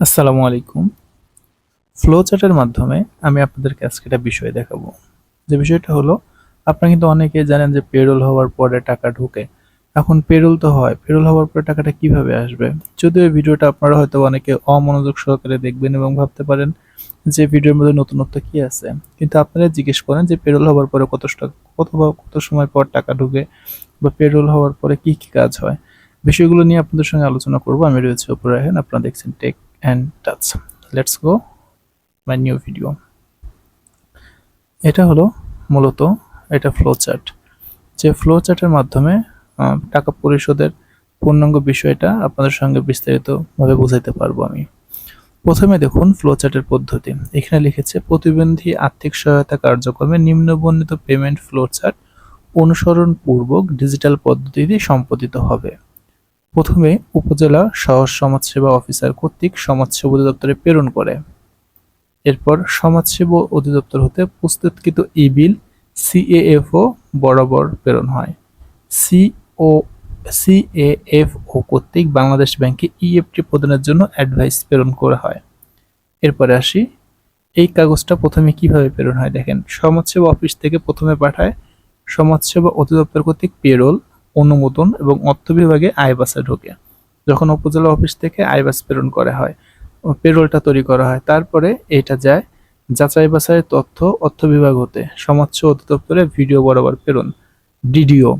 আসসালামু আলাইকুম। ফ্লো চার্টের মাধ্যমে আমি আপনাদেরকে আজকে একটা বিষয় দেখাবো। যে বিষয়টা হলো, আপনারা কিন্তু অনেকেই জানেন যে পেরোল হওয়ার পরে টাকা ঢুকে। এখন পেরোল তো হয়। পেরোল হওয়ার পরে টাকাটা কীভাবে আসবে? যদিও এই ভিডিওটা আপনারা হয়তো অনেকে অমনোযোগ সহকারে দেখবেন এবং ভাবতে পারেন যে ভিডিওর মধ্যে নতুনত্ব কি আছে। কিন্তু আপনারা জিজ্ঞেস করেন যে পেরোল হওয়ার পরে কত কত কত সময় পর টাকা ঢুকে বা পেরোল হওয়ার পরে কি কি কাজ হয়? বিষয়গুলো নিয়ে আপনাদের সঙ্গে আলোচনা করব। আমি রয়েছে উপরে আপনারা দেখছেন tech and touch. Let's go. My new video. এটা হলো মূলত এটা ফ্লো চার্ট যে ফ্লো চার্টের মাধ্যমে টাকা পরিশোধের পূর্ণাঙ্গ বিষয়টা আপনাদের সঙ্গে বিস্তারিতভাবে বোঝাইতে পারব আমি। প্রথমে দেখুন ফ্লো চার্টের পদ্ধতি। এখানে লিখেছে, প্রতিবন্ধী আর্থিক সহায়তা কার্যক্রমে নিম্নবর্ণিত পেমেন্ট ফ্লো চার্ট অনুসরণ পূর্বক ডিজিটাল পদ্ধতিতে সম্পাদিত হবে। প্রথমে উপজেলা সহজ সমাজসেবা অফিসার কর্তৃক সমাজসেবা অধিদপ্তরে প্রেরণ করে। এরপর সমাজসেবা অধিদপ্তর হতে প্রস্তুতকৃত ই বিল সিএএফও বরাবর প্রেরণ হয়। সিও সিএএফও কর্তৃক বাংলাদেশ ব্যাংকে ইএফটি প্রদানের জন্য অ্যাডভাইস প্রেরণ করা হয়। এরপরে আসি, এই কাগজটা প্রথমে কীভাবে প্রেরণ হয় দেখেন। সমাজসেবা অফিস থেকে প্রথমে পাঠায় সমাজসেবা অধিদপ্তর কর্তৃক পেরোল অনুমোদন এবং অর্থ বিভাগে আইবাসে ঢোকে। যখন উপজেলা অফিস থেকে আইবাস প্রেরণ করা হয়, পেরোলটা তৈরি করা হয়, তারপরে এটা যায় যাচাই বাছাই তথ্য অর্থ বিভাগ হতে। সমাজসেবা অধিদপ্তরে ভিডিও বরাবর প্রেরণ, ডিডিও।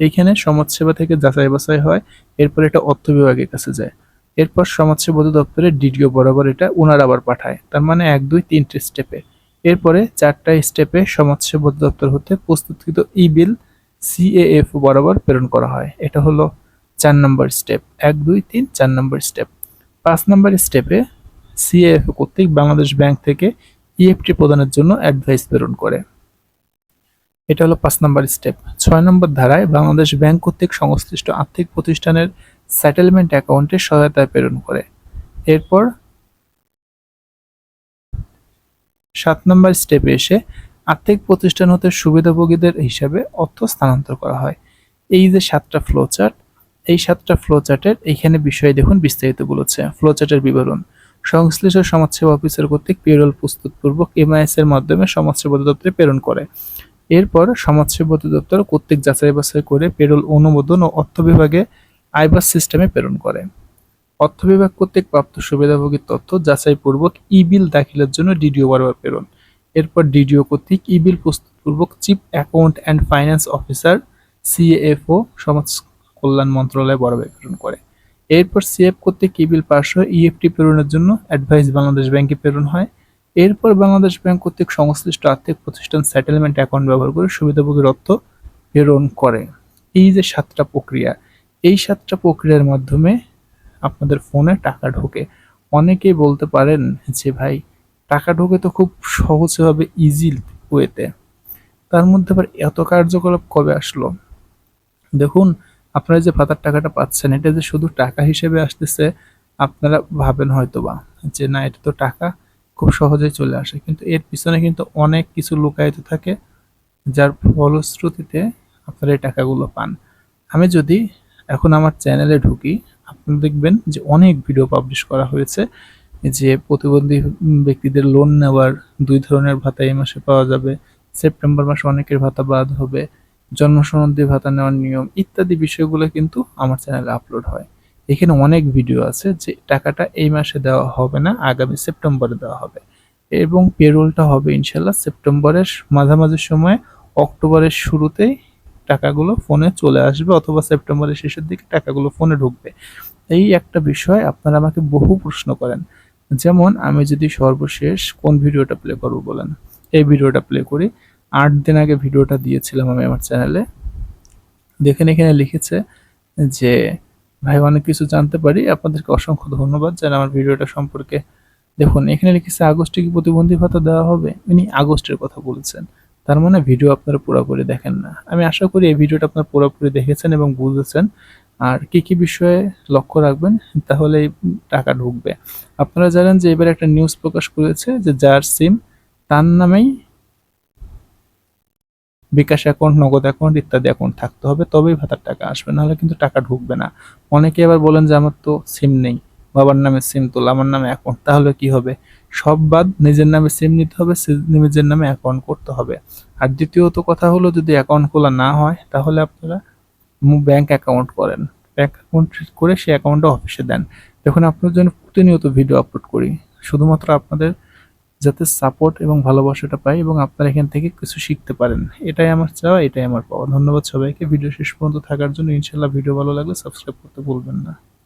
এইখানে সমাজসেবা থেকে যাচাই বাছাই হয়, এরপর এটা অর্থ বিভাগের কাছে যায়। এরপর সমাজসেবা অধিদপ্তরে ডিডিও বরাবর এটা ওনার আবার পাঠায়, তার মানে এক, দুই, তিনটে স্টেপে। এরপরে চারটা স্টেপে সমাজসেবা অধিদপ্তর হতে প্রস্তুতকৃত ই বিল সিএএফ বরাবর প্রেরণ করা হয়। এটা হলো চার নম্বর স্টেপ এক, দুই, তিন, চার নম্বর স্টেপ পাঁচ নম্বর স্টেপে সিএএফ কর্তৃক বাংলাদেশ ব্যাংক থেকে ইএফটি প্রদানের জন্য অ্যাডভাইস প্রেরণ করে। এটা হলো পাঁচ নম্বর স্টেপ ছয় নম্বর ধারায় বাংলাদেশ ব্যাংক কর্তৃক সংশ্লিষ্ট আর্থিক প্রতিষ্ঠানের সেটেলমেন্ট অ্যাকাউন্টে সহায়তা প্রেরণ করে। এরপর সাত নম্বর স্টেপে এসে আর্থিক প্রতিষ্ঠান হতে সুবিধাভোগীদের হিসাবে অর্থ স্থানান্তর করা হয়। এই যে সাতটা ফ্লো চার্ট এই সাতটা ফ্লো চার্টের এইখানে বিষয় দেখুন বিস্তারিত বলেছে ফ্লো চার্টের বিবরণ, সংশ্লিষ্ট সমাজসেবা অফিসার কর্তৃক পেরোল প্রস্তুতপূর্বক এমআইএস এর মাধ্যমে সমাজসেবা দপ্তরে প্রেরণ করে। এরপর সমাজসেবা অধিদপ্তর কর্তৃক যাচাই বাছাই করে পেরোল অনুমোদন ও অর্থ বিভাগে আইবাস সিস্টেমে প্রেরণ করে। অর্থ বিভাগ কর্তৃক প্রাপ্ত সুবিধাভোগীর তথ্য যাচাইপূর্বক ই বিল দাখিলের জন্য ডিডিও বারবার প্রেরণ। এরপর ডিডিও কর্তৃক E bill প্রস্তুতপূর্বক chief account and finance officer, CAFO, সমাজ কল্যাণ মন্ত্রণালয় বরাবর প্রেরণ করে। এরপর সিএফ কর্তৃক ই বিল পাস হয়ে ইএফটি প্রেরণের জন্য অ্যাডভাইস বাংলাদেশ ব্যাংকে প্রেরণ হয়। এরপর বাংলাদেশ ব্যাংক কর্তৃক সংশ্লিষ্ট আর্থিক প্রতিষ্ঠান সেটেলমেন্ট অ্যাকাউন্ট ব্যবহার করে সুবিধাভোগীর অর্থ প্রেরণ করে। এই যে সাতটা প্রক্রিয়া, এই সাতটা প্রক্রিয়ার মাধ্যমে আপনাদের ফোনে টাকা ঢোকে। অনেকেই বলতে পারেন যে ভাই টাকা ঢোকে তো খুব সহজভাবে ইজি ওয়েতে তার মধ্যে আবার এত কার্যকলাপ কবে আসলো? দেখুন, আপনারা যে ভাতার টাকাটা পাচ্ছেন, এটা যে শুধু টাকা হিসেবে আসতেছে, আপনারা ভাবেন হয়তো বা যে না, এটা তো টাকা, খুব সহজেই চলে আসে। কিন্তু এর পিছনে কিন্তু অনেক কিছু লুকায়িত থাকে, যার ফলশ্রুতিতে আপনারা এই টাকাগুলো পান। আমি যদি এখন আমার চ্যানেলে ঢুকি, আপনারা দেখবেন যে অনেক ভিডিও পাবলিশ করা হয়েছে। যে প্রতিবন্ধী ব্যক্তিদের লোন নেওয়ার দুই ধরনের ভাতা এই মাসে পাওয়া যাবে। সেপ্টেম্বর মাসে অনেকের ভাতা বাদ হবে জন্মসনন্দী ভাতা নেওয়ার নিয়ম ইত্যাদি বিষয়গুলো কিন্তু আমার চ্যানেলে আপলোড হয়। এখানে অনেক ভিডিও আছে যে টাকাটা এই মাসে দেওয়া হবে না, আগামী সেপ্টেম্বরে দেওয়া হবে। এবং পেরোলটা হবে ইনশাল্লাহ সেপ্টেম্বরের মাঝামাঝি সময়ে অক্টোবরের শুরুতেই টাকাগুলো ফোনে চলে আসবে অথবা সেপ্টেম্বরের শেষের দিকে টাকাগুলো ফোনে ঢুকবে। এই একটা বিষয়, আপনারা আমাকে বহু প্রশ্ন করেন। যেমন আমি যদি সর্বশেষ কোন ভিডিওটা প্লে করব বলেন। এই ভিডিওটা প্লে করি। আট দিন আগে ভিডিওটা দিয়েছিলাম আমি আমার চ্যানেলে দেখেন এখানে লিখেছে যে, ভাই, অনেক কিছু জানতে পারি। আপনাদেরকে অসংখ্য ধন্যবাদ যারা আমার ভিডিওটা সম্পর্কে দেখুন, এখানে লিখেছে, আগস্টে কি প্রতিবন্ধী ভাতা দেওয়া হবে? উনি আগস্টের কথা বলেছেন। তার মানে ভিডিও আপনারা পুরোপুরি দেখেন না। আমি আশা করি এই ভিডিওটা আপনারা পুরোপুরি দেখেছেন এবং বুঝেছেন। আর কি কি বিষয়ে লক্ষ্য রাখবেন তাহলে টাকা ঢুকবে। আপনারা জানেন যে এবার একটা নিউজ প্রকাশ করেছে যে যার সিম তার নামেই বিকাশ অ্যাকাউন্ট নগদ অ্যাকাউন্ট ইত্যাদি অ্যাকাউন্ট থাকতে হবে, তবেই ভাতার টাকা আসবে, নাহলে কিন্তু টাকা ঢুকবে না। অনেকে আবার বলেন যে আমার তো সিম নেই, বাবার নামে সিম তোলা, আমার নামে অ্যাকাউন্ট তাহলে কি হবে? সব বাদ নিজের নামে সিম নিতে হবে নিজের নামে অ্যাকাউন্ট করতে হবে। আর দ্বিতীয়ত কথা হলো যদি অ্যাকাউন্ট খোলা না হয়, তাহলে আপনারা ব্যাংক অ্যাকাউন্ট করেন। ব্যাংক অ্যাকাউন্ট করে সেই অ্যাকাউন্টটা অফিসে দেন। দেখুন, আপনার জন্য প্রতিনিয়ত ভিডিও আপলোড করি। শুধুমাত্র আপনাদের যাতে সাপোর্ট এবং ভালোবাসাটা পাই এবং আপনারা এখান থেকে কিছু শিখতে পারেন। এটাই আমার চাওয়া, এটাই আমার পাওয়া। ধন্যবাদ সবাইকে। ভিডিও শেষ পর্যন্ত থাকার জন্য ইনশাল্লাহ ভিডিও ভালো লাগলে সাবস্ক্রাইব করতে ভুলবেন না।